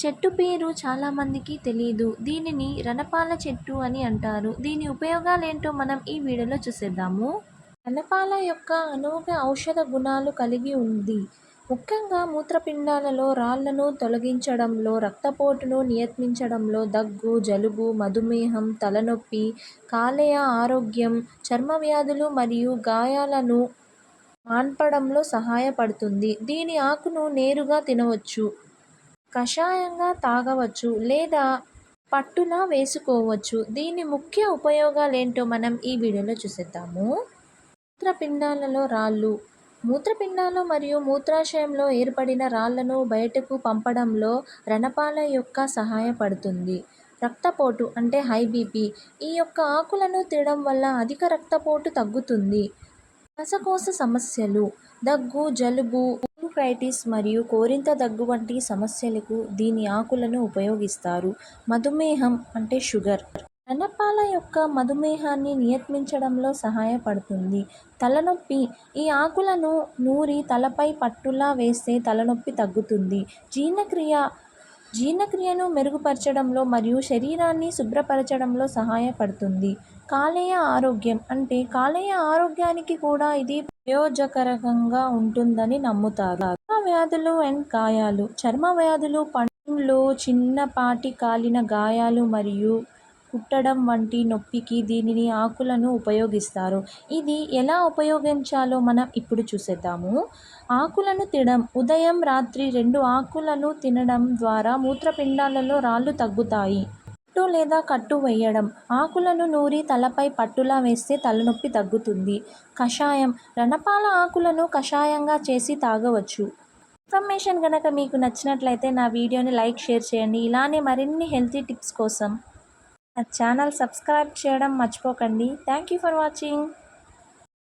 చెట్టు పేరు చాలామందికి తెలియదు దీనిని రణపాల చెట్టు అని అంటారు. దీని ఉపయోగాలేంటో మనం ఈ వీడియోలో చూసేద్దాము. రణపాల యొక్క అనేక ఔషధ గుణాలు కలిగి ఉంది. ముఖ్యంగా మూత్రపిండాలలో రాళ్ళను తొలగించడంలో రక్తపోటును నియంత్రించడంలో దగ్గు జలుబు మధుమేహం తలనొప్పి కాలేయ ఆరోగ్యం చర్మ వ్యాధులు మరియు గాయాలను మాన్పడంలో సహాయపడుతుంది. దీని ఆకును నేరుగా తినవచ్చు. కషాయంగా తాగవచ్చు లేదా పట్టున వేసుకోవచ్చు. దీని ముఖ్య ఉపయోగాలేంటో మనం ఈ వీడియోలో చూసేద్దాము. మూత్రపిండాలలో రాళ్ళు. మూత్రపిండాలు మరియు మూత్రాశయంలో ఏర్పడిన రాళ్ళను బయటకు పంపడంలో రణపాల యొక్క సహాయపడుతుంది. రక్తపోటు అంటే హై బీపీ. ఈ యొక్క ఆకులను తినడం వల్ల అధిక రక్తపోటు తగ్గుతుంది. శ్వాసకోశ సమస్యలు. దగ్గు జలుబు బ్రాంకైటిస్ మరియు కోరింత దగ్గు వంటి సమస్యలకు దీని ఆకులను ఉపయోగిస్తారు. మధుమేహం అంటే షుగర్. రణపాల యొక్క మధుమేహాన్ని నియంత్రించడంలో సహాయపడుతుంది. తలనొప్పి. ఈ ఆకులను నూరి తలపై పట్టులా వేస్తే తలనొప్పి తగ్గుతుంది. జీర్ణక్రియ. జీర్ణక్రియను మెరుగుపరచడంలో మరియు శరీరాన్ని శుభ్రపరచడంలో సహాయపడుతుంది. కాలేయ ఆరోగ్యం అంటే కాలేయ ఆరోగ్యానికి కూడా ఇది ప్రయోజకరంగా ఉంటుందని నమ్ముతారు. చర్మ వ్యాధులు అండ్ గాయాలు. చర్మ వ్యాధులు పండ్లు చిన్నపాటి కాలిన గాయాలు మరియు కుట్టడం వంటి నొప్పికి దీనిని ఆకులను ఉపయోగిస్తారు. ఇది ఎలా ఉపయోగించాలో మనం ఇప్పుడు చూసేద్దాము. ఆకులను తినడం. ఉదయం రాత్రి రెండు ఆకులను తినడం ద్వారా మూత్రపిండాలలో రాళ్ళు తగ్గుతాయి. పట్టు లేదా కట్టు వేయడం. ఆకులను నూరి తలపై పట్టులా వేస్తే తలనొప్పి తగ్గుతుంది. కషాయం. రణపాల ఆకులను కషాయంగా చేసి తాగవచ్చు. ఇన్ఫర్మేషన్ కనుక మీకు నచ్చినట్లయితే నా వీడియోని లైక్ షేర్ చేయండి. ఇలానే మరిన్ని హెల్తీ టిప్స్ కోసం నా ఛానల్ సబ్స్క్రైబ్ చేయడం మర్చిపోకండి. Thank you for watching.